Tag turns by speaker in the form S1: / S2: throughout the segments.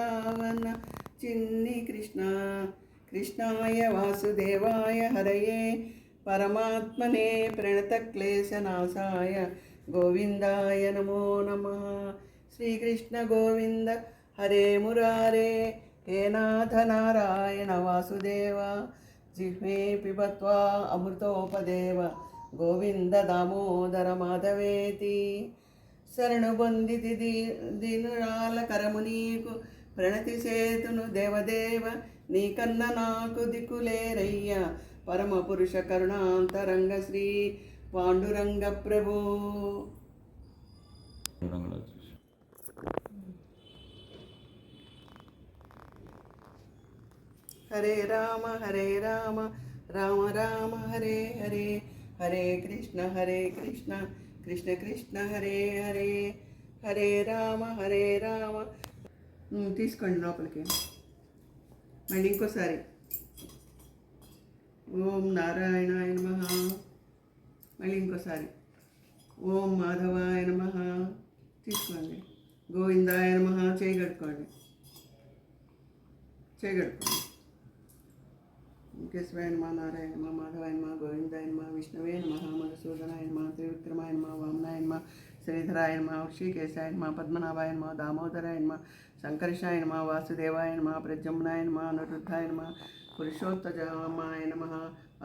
S1: బృందావన చిన్ని కృష్ణ. కృష్ణాయ వాసుదేవాయ హరయే. పరమాత్మనే ప్రణతక్లేశనాశాయ గోవిందాయ నమో నమ. శ్రీకృష్ణ గోవింద. హరే మురారే. హే నాథ నారాయణ వాసుదేవ. జిహ్వే పిబత్వా అమృతోపదేవ. గోవింద దామోదర మాధవేతి. శరణు పొందితి దీ దీనురాల కరము నీకు. ప్రణతి సేతును దేవదేవ నీకన్న నాకు దిక్కులేరయ్యా. పరమ పురుష కరుణాంతరంగ శ్రీ పాండురంగ ప్రభు. హరే రామ హరే రామ రామ రామ హరే హరే హరే కృష్ణ హరే కృష్ణ కృష్ణ కృష్ణ హరే హరే హరే రామ హరే రామ. తీసుకోండి లోపలికి. మళ్ళీ ఇంకోసారి. ఓం నారాయణాయ నమ. మళ్ళీ ఇంకోసారి. ఓం మాధవాయ నమ. తీసుకోండి. గోవిందాయ నమ. చేయగడుకోండి చేయగడుకోండి కేశవాయ నమ నారాయణ నమ మాధవాయ నమ గోవిందాయ నమ విష్ణువే నమ మధుసూదనాయ నమ త్రివిక్రమాయ నమ వామనాయ నమ శ్రీధరాయ నమ ఋషికేశాయ నమ పద్మనాభాయ నమ దామోదరాయ నమ సంకర్షాయ నమ వాసుదేవాయ నమ ప్రజమ్నాయ నమ అనురుద్ధాయ నమ పురుషోత్తజామాయ నమ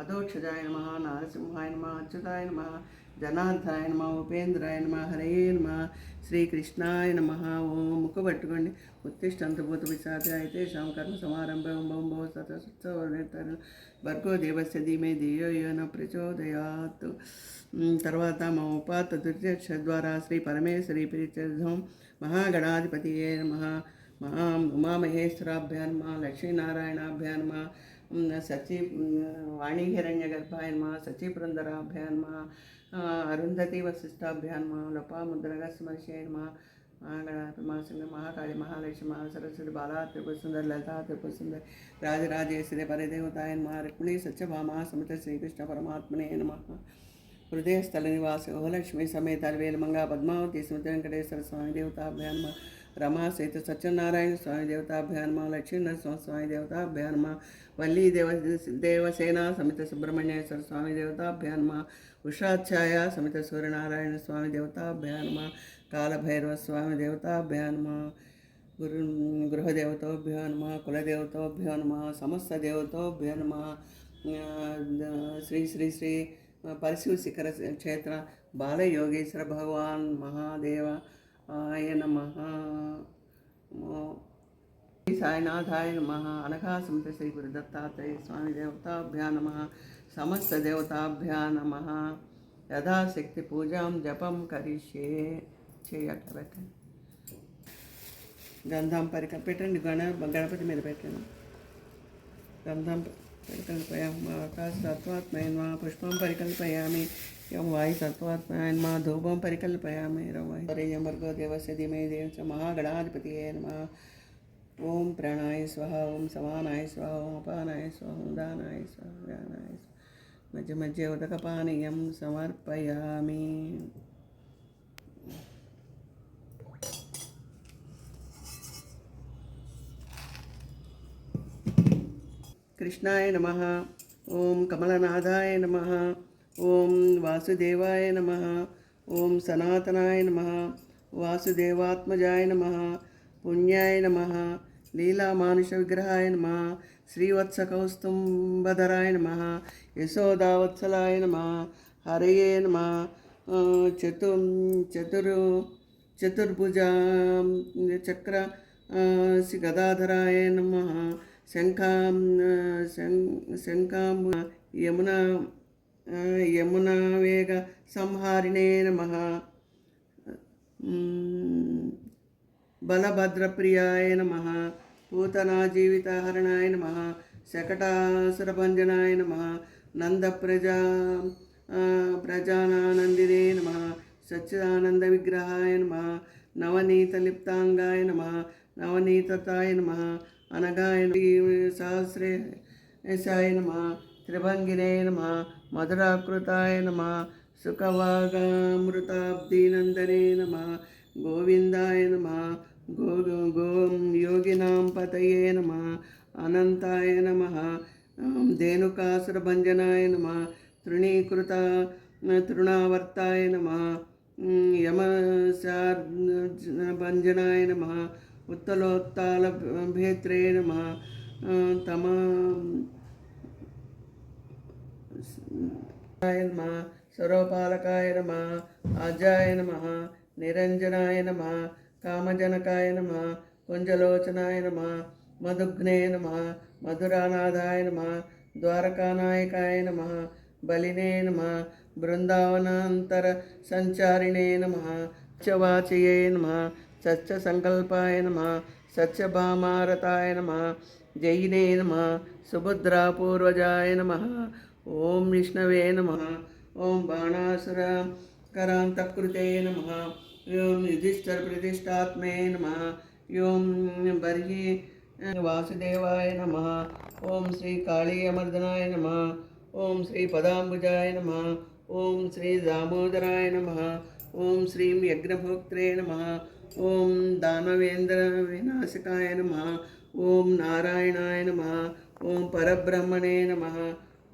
S1: అధోక్షజాయ నమ నారసింహాయ నమ అచ్యుతాయ నమ జనార్దాయ నమ ఉపేంద్రాయ నమ హరయే నమ శ్రీకృష్ణాయ నమ. ఓం ముక్కు పట్టుకోండి. ఉత్తిష్టంతభూత విశాఖ అయితే శాం కర్మ సమారంభం బొం భవ సతోత్సవ భర్గో దేవస్య ధీమే ధియో యోన ప్రచోదయాత్. తర్వాత మా ఉపాత దుర్యక్ష ద్వారా శ్రీ పరమేశ్వరి ప్రీత్యర్థం మహాగణాధిపతియే నమ. మహా ఉమామహేశ్వరాభ్యా నమ. లక్ష్మీనారాయణాభ్యా నమ. సచి ఉమ్, వాణి హిరణ్య గర్భాయ మా సచీపురందరాభ్యాన్ నమ. ఆ, అరుంధతి వశిష్టాభ్యాన్ మా లోపాముద్రగ స్మర్శయ మా మహాకాళి మహాలక్ష్మి మహా బాలా త్రిపుసుందర్ లలితా త్రిపుసుందర్ రాజరాజేశ్వరి పరిదేవతాయ నమ. రుక్మిణి సత్యభామ సమత శ్రీకృష్ణ పరమాత్మనే నమ. హృదయస్థల నివాసి ఓలక్ష్మి సమేత వేలమంగా పద్మావతి స్మృతి వెంకటేశ్వర స్వామి దేవతాభ్యానమ రమా సహిత సత్యనారాయణ స్వామి దేవతాభ్యాన్మ లక్ష్మీనరసింహ స్వామి దేవతాభ్యానమ వల్లీ దేవ దేవసేన సమిత సుబ్రహ్మణ్యేశ్వర స్వామి దేవతాభ్యానమ ఉషాఛాయ సమిత సూర్యనారాయణ స్వామి దేవతాభ్యానమ కాలభైరవ స్వామి దేవతాభ్యానమ గురు గృహదేవతోభ్యో నమ. కులదేవతోభ్యో నమ. సమస్త దేవతోభ్యో నమ. శ్రీ శ్రీ శ్రీ పరశు శిఖర క్షేత్ర బాలయోగేశ్వర భగవాన్ మహాదేవ ఆయ నమ. సాయినాథాయ నమ. అనఘా అనఘాసంత శ్రీ గురు దత్తాత్రేయ స్వామి దేవతాభ్యా నమ. సమస్త దేవతాభ్యా నమ. యథాశక్తి పూజాం జపం కరిష్యే. చేయట పెట్టండి గంధం పరిక పెట్టండి గణ గణపతి మీద పెట్టండి. గంధం పరికల్పయామి ఆకాశ తత్వాత్మయన్ మా పుష్పం పరికల్పయామి యం వాయు తత్వాత్మయన్ మా ధూపం పరికల్పయామి రవయం భర్గో దేవస్య ధీమే దేవ మహాగణాధిపతి నమ ఓం ప్రాణాయ స్వహ ఓం సమానాయ స్వహ ఓం అపానాయ స్వహ ఓం దానాయ స్వహ వ్యానాయ స్వహ మధ్య మధ్య కృష్ణాయ నమ. ఓం కమలనాథాయ నమ. ఓం వాసుదేవాయ నమ. ఓం సనాతనాయ నమ. వాసుదేవాత్మజాయ నమ. పుణ్యాయ నమ. లీలామానుష విగ్రహాయ నమ. శ్రీవత్సకౌస్తుంబధరాయ నమ. యశోదావత్సలాయ నమ. హరయే నమ. చతు చతురు చతుర్భుజ చక్ర శ్రీ గదాధరాయ నమ. శంఖాం ఆ, శం- శంఖాం యమునా యమునా వేగ సంహారిణే నమ. బలభద్రప్రియాయ నమ. పూతనా జీవితహరణాయ నమ. శకటాసురభంజనాయ నమ. నందప్రజా ఆ, ప్రజానానందినే నమ. సచ్చిదానంద విగ్రహాయ నమ. నవనీతలిప్తాంగాయ నమ. నవనీతతాయ నమ. అనగాయ సహస్రే యశాయ నమ త్రిభంగినే నమ మధురాకృతాయ నమ సుఖవాగామృతాబ్దీనందనే నమ గోవిందాయ నమ గో గో యోగినాం పతయే నమ అనంతాయ నమ ధేనుకాసురభంజనాయ నమ తృణీకృత తృణావర్తాయ నమ యమశార్భంజనాయ నమ ఉత్తలోత్తాల భేత్రే నమ తమ నమ స్వరూపాలకాయ నమ ఆజాయ నమ నిరంజనాయ నమ కామజనకాయ నమ కుంజలోచనాయ నమ మధుఘ్నే నమ మధురానాథాయ నమ ద్వారకానాయకాయ నమ బలినే నమ బృందావనాంతర సంచారిణే నమ చవాచయే నమ సత్యసంకల్పాయ నమ సత్యభామారతాయ నమ జైనే నమ సుభద్రాపూర్వజాయ నమ ఓం విష్ణవే నమ ఓం బాణాసుర కరాంతకృతే నమ ఓం యుధిష్ఠర ప్రతిష్టాత్మే నమ ఓం బర్హి వాసుదేవాయ నమ ఓం శ్రీ కాళీయమర్దనాయ నమ ఓం శ్రీ పదాంబుజాయ నమ ఓం శ్రీ దామోదరాయ నమ ఓం శ్రీం యజ్ఞభోక్త్రే నమ ఓం దానవేంద్ర వినాశకాయ నమ. ఓం నారాయణాయ నమ. ఓం పరబ్రహ్మణే నమ.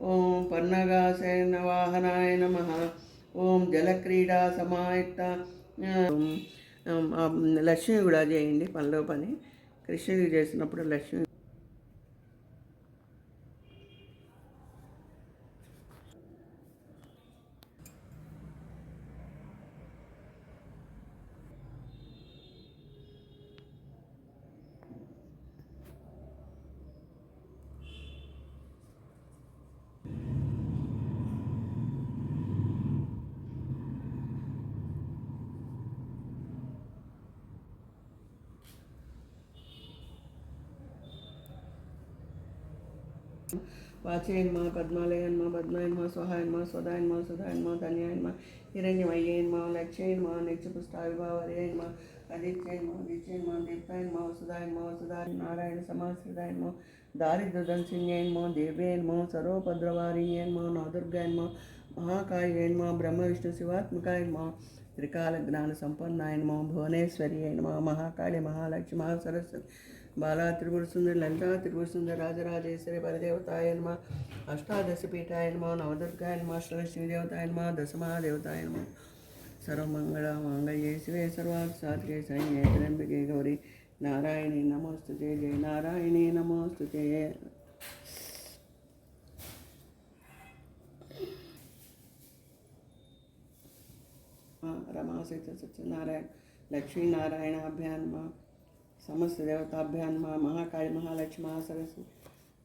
S1: ఓం పన్నగాసేన వాహనాయ నమ. ఓం జలక్రీడా సమాయుక్త లక్ష్మి కూడా చేయండి పనిలో పని. కృష్ణుడికి చేసినప్పుడు లక్ష్మి வாச்சேன்மா பத்மாலயன்மா பத்மாயன்மா சுவாயன்மா சுதாயன்மா சுதாயன்மா தன்யாயன்மா இரண்யமையன்மா லட்சியன்மா நெச்சு புஷ்டாவிபாவரையன்மா அதிச்சயன்மா அதிச்சயன்மா தீபாயன்மா சுதாயன்மா சுதா நாராயண சமாசிதாயன்மா தாரித்ரதன்சின்யன்மா தேவேன்மா சரோபத்ரவாரியன்மா நவதுர்காயன்மா மகாகாயன்மா பிரம்ம விஷ்ணு சிவாத்மகாயன்மா త్రికాల జ్ఞాన సంపన్నాయన్మ భువనేశ్వరి అయినమ మహాకాళి మహాలక్ష్మి మహాసరస్వతి బాలా త్రిపుర సుందరి లలితా త్రిపుర సుందరి రాజరాజేశ్వరి పరదేవతాయ నమ అష్టాదశ పీఠాయ నమ నవదుర్గాయ నమ అష్టలక్ష్మీ దేవతాయ నమ దశమహాదేవతాయ నమ. సర్వమంగళ మంగళే శివే సర్వార్థ సాధికే సైన్యే త్రంబికే గౌరీ. నారాయణి నమోస్తుతే జయ నారాయణి నమోస్తుతే. రమాసిత సత్యనారాయణ లక్ష్మీనారాయణాభ్యాన్ మా సమస్త దేవతాభ్యాన్ మా మహాకాళి మహాలక్ష్మి మహాసరస్వతి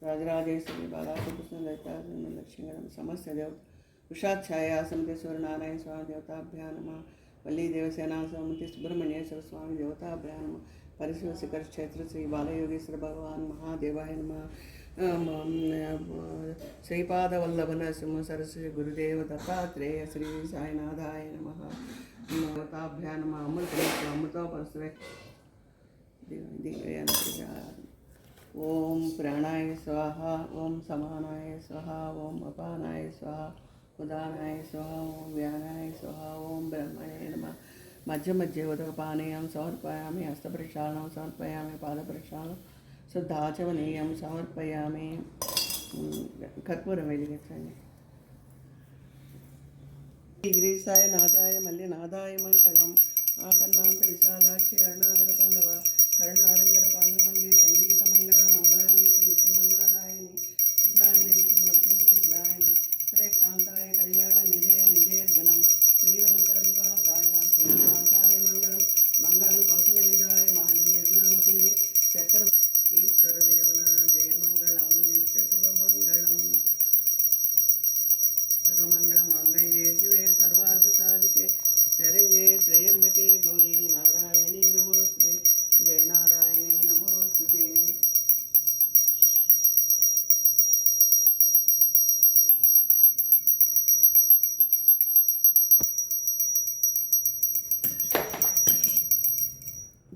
S1: రాజరాజేశ్వరి బాలాకృష్ణ దైతాసుని లక్ష్మీగరం సమస్య దేవ ఉషాఛాయ సమితి సూర్యనారాయణ స్వామి దేవతాభ్యానమ వల్లీ దేవసేనా సమితి సుబ్రహ్మణ్యేశ్వర స్వామి దేవతాభ్యానమ పరిశివ శిఖర క్షేత్ర శ్రీ బాలయోగేశ్వర భగవాన్ మహాదేవాయ నమ శ్రీపాదవల్లభన సింహ సరస్వతి గురుదేవ దత్తాత్రేయ శ్రీ సాయినాథాయ నమ. తాభ్యా నమ. అమృత అమృతో ఓం ప్రాణాయ స్వాహ ఓం సమానాయ స్వాహ ఓం అపానాయ స్వాహ ఉదానాయ స్వాహ ఓం వ్యానాయ స్వాహ ఓం బ్రహ్మణే నమ. మధ్య మధ్య ఉదక పానీయం సమర్పయామి హస్తప్రక్షాళనం సమర్పయామి పాదప్రక్షాళనం శుద్ధాచమనీయం సమర్పయామి కర్పూరం వెలిగించండి గిరీశాయ నాదాయ మళ్ళీ నాదాయ మంగళం ఆకర్ణాంత విశాలాక్షి అరుణాదర పల్లవ కరుణారంగర పాండుమంగి సంగీత మంగళ మంగళాంగి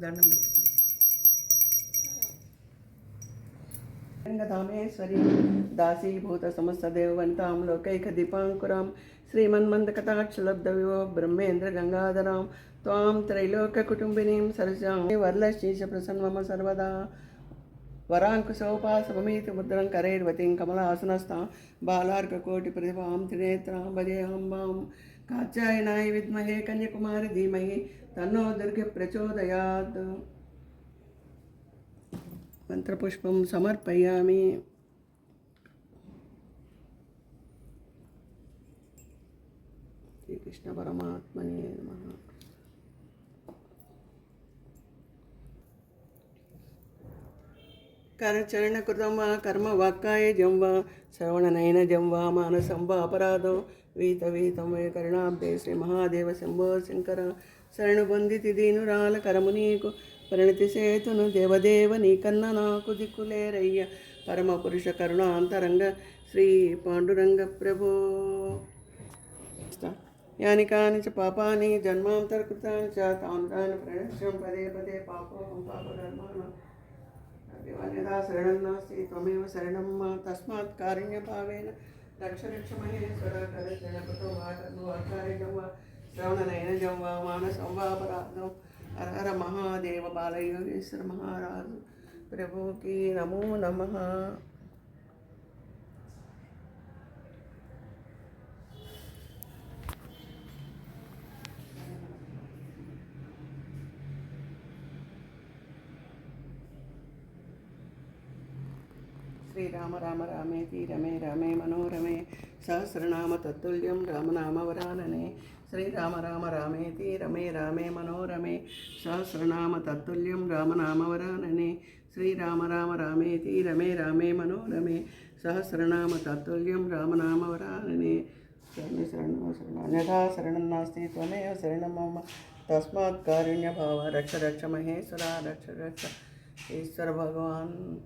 S1: దండం పెట్టుకోండి రంగధామేశ్వరి దాసీభూత సమస్త దేవవంతాం లోకైక దీపాంకురాం శ్రీమన్మందకటాక్షలబ్ధ వివో బ్రహ్మేంద్ర గంగాధరాం త్వాం త్రైలోక కుటుంబినీం సరసాం వరలక్ష్మీ ప్రసన్నమ సర్వదా. वराङ्कुशोपासपमीति मुद्रं करैर्वतीं कमलासनस्थां बालार्ककोटिप्रतिभां त्रिनेत्रां भजेऽम्बां कात्यायनाय विद्महे कन्याकुमारि धीमहि तन्नो दुर्गे प्रचोदयात्। मन्त्रपुष्पं समर्पयामि। श्रीकृष्णपरमात्मने नमः। కరచరణ కృతం వా కర్మ వాక్కాయ వాక్కాయజం వా శ్రవణనయనజం వా మానసం వా అపరాధం వీత వీతం వే కరుణాబ్దే శ్రీ మహాదేవ శంభో శంకర శరణు పొందితి దీనురాల కరము నీకు పరిణతి సేతును దేవదేవ నీ కన్న నాకు దిక్కులేరయ్య పరమ పురుష కరుణాంతరంగ శ్రీ పాండురంగ ప్రభో యాని కాని చ పాపాని జన్మాంతర్కృతాని చ తాను తాను పదే పదే పాపం పాపధర్మాన్ని సర్వదా శరణం నాస్తి త్వమేవ శరణం మా తస్మాత్ కారుణ్యభావేన రక్షరక్షమహేశ్వర రక్ష మహేశ్వర వా శ్రవణనయనజం వా మానసం వా అపరాధం. హర మహాదేవ బాలయోగేశ్వర మహారాజు. ప్రభుకి నమో నమ. శ్రీరామ రామ రామేతి రమే రమే మనోరమే సహస్రనామ తత్తుల్యం రామనామవరాననే. శ్రీరామ రామ రామేతి రమే రామే మనోరమే సహస్రనామ తత్తుల్యం రామనామవరాననే. శ్రీరామ రామ రామేతి రమే రామే మనోరమే సహస్రనామ తత్తుల్యం రామనామవరాననే. శరణి శరణం అన్యథా శరణం నాస్తి త్వమేవ శరణం మమ. తస్మాత్ కారుణ్యభావ రక్ష రక్ష మహేశ్వర రక్ష రక్ష. ఈశ్వర భగవాన్.